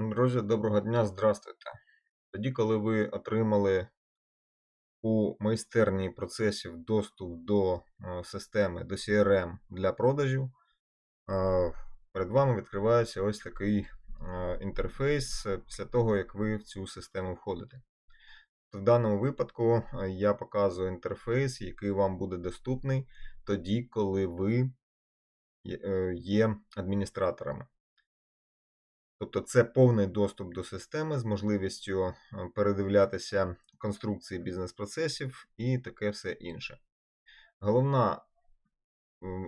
Друзі, доброго дня, здравствуйте. Тоді, коли ви отримали у майстерні процесів доступ до е, системи, до CRM для продажів, е, перед вами відкривається ось такий е, інтерфейс після того, як ви в цю систему входите. В даному випадку я показую інтерфейс, який вам буде доступний тоді, коли ви є адміністраторами. Тобто це повний доступ до системи з можливістю е, передивлятися конструкції бізнес-процесів і таке все інше. Головна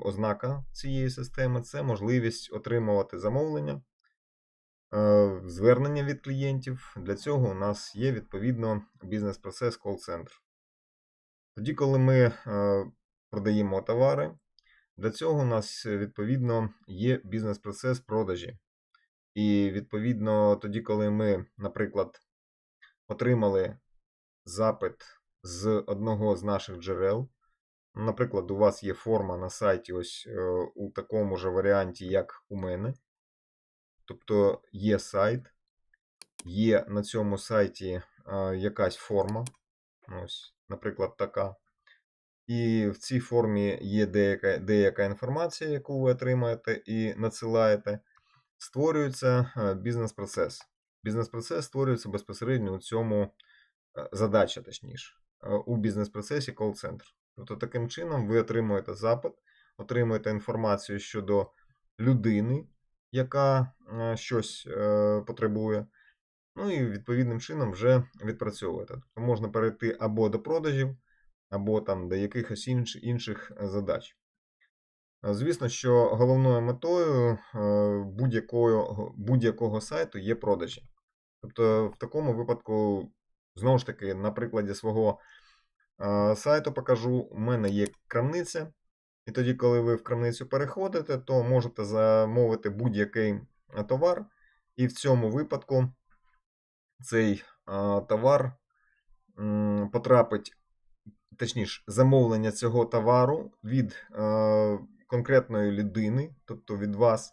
ознака цієї системи це можливість отримувати замовлення, е, звернення від клієнтів. Для цього у нас є відповідно бізнес-процес кол-центр. Тоді, коли ми е, продаємо товари, для цього у нас е, відповідно є бізнес-процес продажі. І відповідно, тоді, коли ми, наприклад, отримали запит з одного з наших джерел, ну, наприклад, у вас є форма на сайті ось е, у такому ж варіанті, як у мене. Тобто є сайт, є на цьому сайті е, якась форма, ось, наприклад, така. І в цій формі є деяка, деяка інформація, яку ви отримаєте і надсилаєте створюється е, бізнес-процес. Бізнес-процес створюється безпосередньо у цьому е, задача, точніше, е, у бізнес-процесі кол-центр. Тобто, таким чином ви отримуєте запит, отримуєте інформацію щодо людини, яка щось потребує. Ну і відповідним чином вже відпрацьовуєте. Тобто можна перейти або до продажів, або там до якихось інших задач. Е, Звісно, що головною метою е, будь-якого, будь-якого сайту є продажі. Тобто, в такому випадку, знову ж таки, на прикладі свого е, сайту покажу, у мене є крамниця. І тоді, коли ви в крамницю переходите, то можете замовити будь-який товар. І в цьому випадку цей товар потрапить, точніше, замовлення цього товару від конкретної людини, тобто від вас,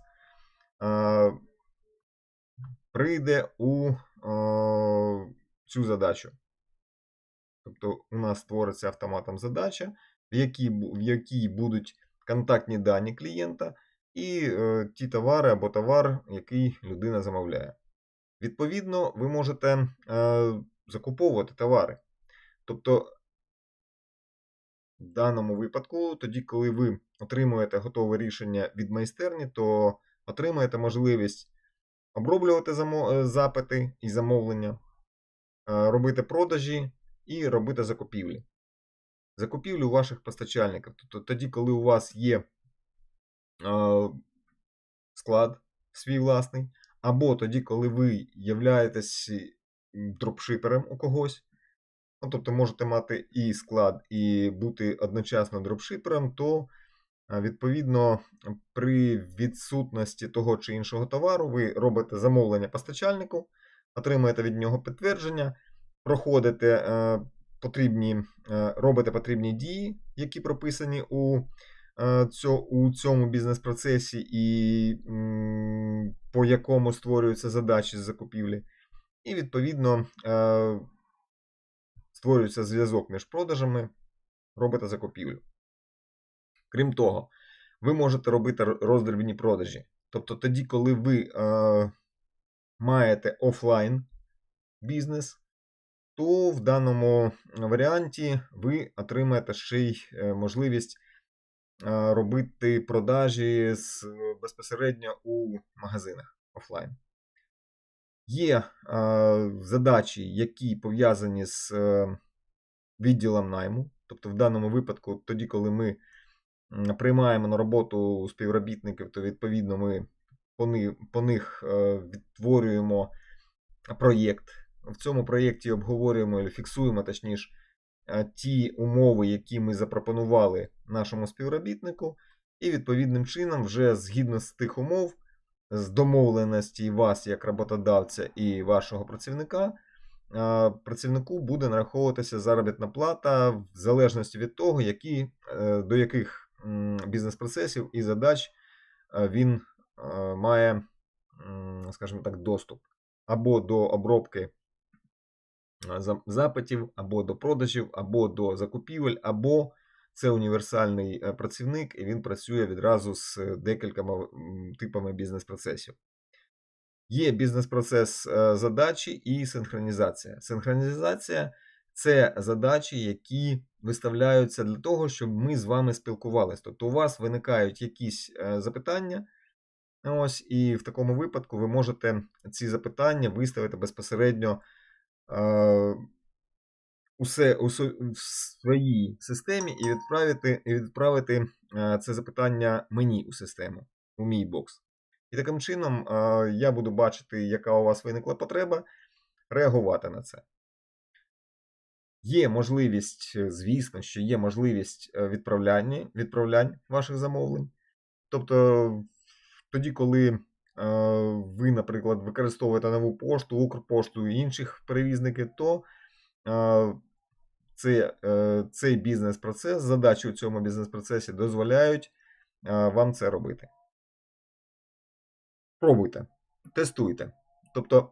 е, прийде у е, цю задачу. Тобто у нас створиться автоматом задача, в якій, в якій будуть контактні дані клієнта і е, ті товари або товар, який людина замовляє. Відповідно, ви можете закуповувати товари. Тобто, в даному випадку, тоді, коли ви отримуєте готове рішення від майстерні, то отримаєте можливість оброблювати е, запити і замовлення, е, робити продажі і робити закупівлі. Закупівлі у ваших постачальників. Тобто тоді, коли у вас є е, склад свій власний, або тоді, коли ви являєтесь дропшипером у когось, ну, тобто можете мати і склад, і бути одночасно дропшипером, то відповідно при відсутності того чи іншого товару ви робите замовлення постачальнику, отримуєте від нього підтвердження, проходите е, потрібні, е, робите потрібні дії, які прописані у, е, у цьому бізнес-процесі, і по якому створюються задачі з закупівлі. І відповідно створюється зв'язок між продажами, робите закупівлю. Крім того, ви можете робити роздрібні продажі. Тобто тоді, коли ви е, маєте офлайн бізнес, то в даному варіанті ви отримаєте ще й е, можливість е, робити продажі з, безпосередньо у магазинах офлайн. Є задачі, які пов'язані з е, відділом найму. Тобто, в даному випадку, тоді, коли ми приймаємо на роботу співробітників, то відповідно ми по них е, відтворюємо проєкт. В цьому проєкті обговорюємо і фіксуємо, точніше, е, ті умови, які ми запропонували нашому співробітнику, і відповідним чином, вже згідно з тих умов, з домовленості вас як роботодавця і вашого працівника, працівнику буде нараховуватися заробітна плата в залежності від того, які, е, до яких бізнес-процесів і задач е, він е, має, скажімо так, доступ. або до обробки запитів, або до продажів, або до закупівель, або це універсальний е, працівник, і він працює відразу з е, декількома типами бізнес-процесів. Є бізнес-процес е, задачі і синхронізація. Синхронізація це задачі, які виставляються для того, щоб ми з вами спілкувалися. Тобто у вас виникають якісь запитання. Ось, і в такому випадку ви можете ці запитання виставити безпосередньо усе у в своїй системі і відправити, і відправити е, це запитання мені у систему, у мій бокс. І таким чином е, я буду бачити, яка у вас виникла потреба, реагувати на це. Є можливість, е, звісно, що є можливість відправляння, відправлянь ваших замовлень. Тобто, тоді, коли ви, наприклад, використовуєте нову пошту, Укрпошту і інших перевізників, то це, е, цей бізнес-процес, задачі у цьому бізнес-процесі дозволяють е, вам це робити. Пробуйте, тестуйте. Тобто,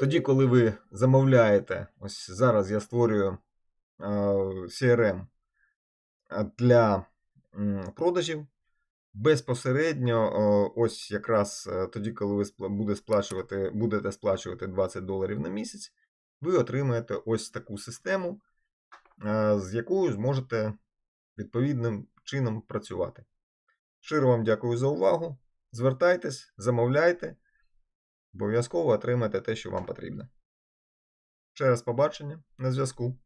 тоді, коли ви замовляєте, ось зараз я створюю е, CRM для продажів, безпосередньо, ось якраз тоді, коли ви буде сплачувати, будете сплачувати 20 доларів на місяць, ви отримаєте ось таку систему, е, з якою зможете відповідним чином працювати. Щиро вам дякую за увагу. Звертайтесь, замовляйте, обов'язково отримайте те, що вам потрібно. Ще раз побачення на зв'язку.